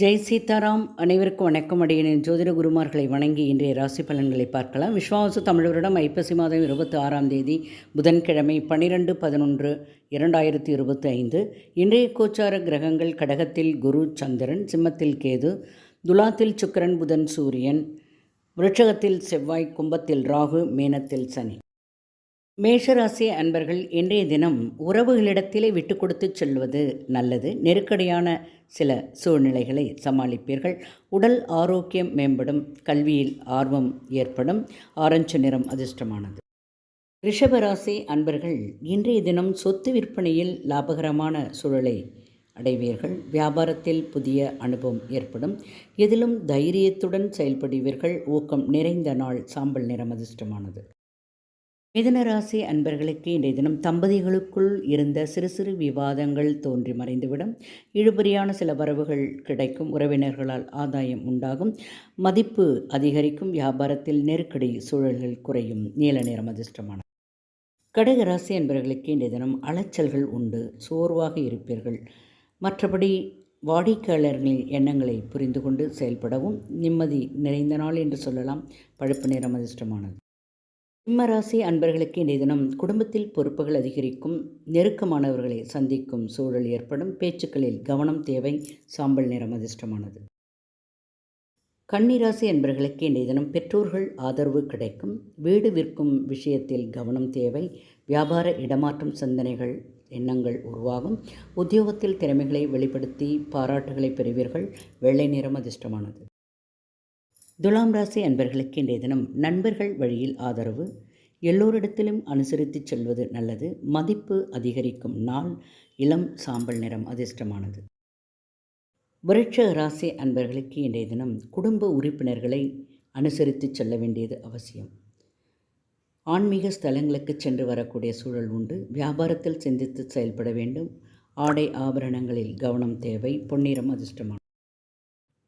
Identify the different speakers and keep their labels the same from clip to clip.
Speaker 1: ஜெய் சீதாராம் அனைவருக்கும் வணக்கம். அடியனின் ஜோதிட குருமார்களை வணங்கி இன்றைய ராசி பலன்களை பார்க்கலாம். விஸ்வாசு தமிழரிடம் ஐப்பசி மாதம் இருபத்தி ஆறாம் தேதி புதன்கிழமை பன்னிரெண்டு பதினொன்று இரண்டாயிரத்தி இருபத்தி ஐந்து இன்றைய கோச்சார கிரகங்கள் கடகத்தில் குரு சந்திரன் சிம்மத்தில் கேது துலாத்தில் சுக்கிரன் புதன் சூரியன் விருட்சகத்தில் செவ்வாய் கும்பத்தில் ராகு மேனத்தில் சனி. மேஷராசி அன்பர்கள் இன்றைய தினம் உறவுகளிடத்திலே விட்டு கொடுத்து செல்வது நல்லது. நெருக்கடியான சில சூழ்நிலைகளை சமாளிப்பீர்கள். உடல் ஆரோக்கியம் மேம்படும் கல்வியில் ஆர்வம் ஏற்படும் ஆரஞ்சு நிறம் அதிர்ஷ்டமானது. ரிஷபராசி அன்பர்கள் இன்றைய தினம் சொத்து விற்பனையில் லாபகரமான சூழலை அடைவீர்கள். வியாபாரத்தில் புதிய அனுபவம் ஏற்படும். எதிலும் தைரியத்துடன் செயல்படுவீர்கள். ஊக்கம் நிறைந்த நாள் சாம்பல் நிறம் அதிர்ஷ்டமானது. மிதனராசி அன்பர்களுக்கு இன்றைய தினம் தம்பதிகளுக்குள் இருந்த சிறு சிறு விவாதங்கள் தோன்றி மறைந்துவிடும். இழுபறியான சில வரவுகள் கிடைக்கும். உறவினர்களால் ஆதாயம் உண்டாகும். மதிப்பு அதிகரிக்கும். வியாபாரத்தில் நெருக்கடி சூழல்கள் குறையும். நீல நிறம் அதிர்ஷ்டமான கடகராசி அன்பர்களுக்கு இன்றைய தினம் அலைச்சல்கள் உண்டு. சோர்வாக இருப்பீர்கள். மற்றபடி வாடிக்கையாளர்களின் எண்ணங்களை புரிந்து கொண்டு செயல்படவும். நிம்மதி நிறைந்த நாள் என்று சொல்லலாம். பழுப்பு நிறம் அதிர்ஷ்டமானது. சிம்மராசி அன்பர்களுக்கு இன்றைய தினம் குடும்பத்தில் பொறுப்புகள் அதிகரிக்கும் நெருக்கமானவர்களை சந்திக்கும் சூழல் ஏற்படும் பேச்சுக்களில் கவனம் தேவை சாம்பல் நிறம் அதிர்ஷ்டமானது. கன்னிராசி அன்பர்களுக்கு இன்றைய தினம் பெற்றோர்கள் ஆதரவு கிடைக்கும் வீடு விற்கும் விஷயத்தில் கவனம் தேவை வியாபார இடமாற்றம் சிந்தனைகள் எண்ணங்கள் உருவாகும் உத்தியோகத்தில் திறமைகளை வெளிப்படுத்தி பாராட்டுகளை பெறுவீர்கள் வெள்ளை நிறம் அதிர்ஷ்டமானது. துலாம் ராசி அன்பர்களுக்கு இன்றைய தினம் நண்பர்கள் வழியில் ஆதரவு. எல்லோரிடத்திலும் அனுசரித்து செல்வது நல்லது. மதிப்பு அதிகரிக்கும் நாள். இளம் சாம்பல் நிறம் அதிர்ஷ்டமானது. விருட்ச ராசி அன்பர்களுக்கு இன்றைய தினம் குடும்ப உறுப்பினர்களை அனுசரித்து செல்ல வேண்டியது அவசியம். ஆன்மீக ஸ்தலங்களுக்கு சென்று வரக்கூடிய சூழல் உண்டு. வியாபாரத்தில் சிந்தித்து செயல்பட வேண்டும். ஆடை ஆபரணங்களில் கவனம் தேவை. பொன்னிறம் அதிர்ஷ்டமான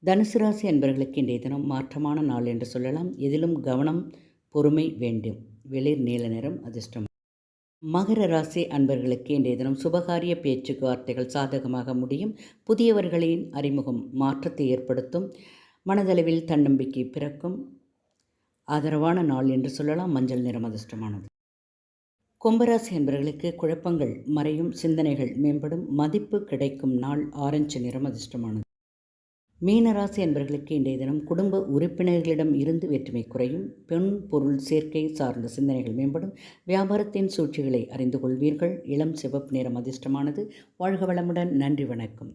Speaker 1: தனுசு ராசி அன்பர்களுக்கு இன்றைய தினம் மாற்றமான நாள் என்று சொல்லலாம். எதிலும் கவனம் பொறுமை வேண்டும். வெளிர் நீல நிறம் அதிர்ஷ்டம். மகர ராசி அன்பர்களுக்கு இன்றைய தினம் சுபகாரிய பேச்சுக்கு வார்த்தைகள் சாதகமாக முடியும். புதியவர்களின் அறிமுகம் மாற்றத்தை ஏற்படுத்தும். மனதளவில் தன்னம்பிக்கை பிறக்கும். ஆதரவான நாள் என்று சொல்லலாம். மஞ்சள் நிறம் அதிர்ஷ்டமானது. கும்பராசி என்பவர்களுக்கு குழப்பங்கள் மறையும் சிந்தனைகள் மேம்படும். மதிப்பு கிடைக்கும் நாள் ஆரஞ்சு நிறம் அதிர்ஷ்டமானது. மீனராசி என்பர்களுக்கு இன்றைய தினம் குடும்ப உறுப்பினர்களிடம் இருந்து வேற்றுமை குறையும். பெண் பொருள் சேர்க்கை சார்ந்த சிந்தனைகள் மேம்படும். வியாபாரத்தின் சூழ்ச்சிகளை அறிந்து கொள்வீர்கள். இளம் சிவப்பு நிறம் அதிர்ஷ்டமானது. வாழ்க வளமுடன். நன்றி வணக்கம்.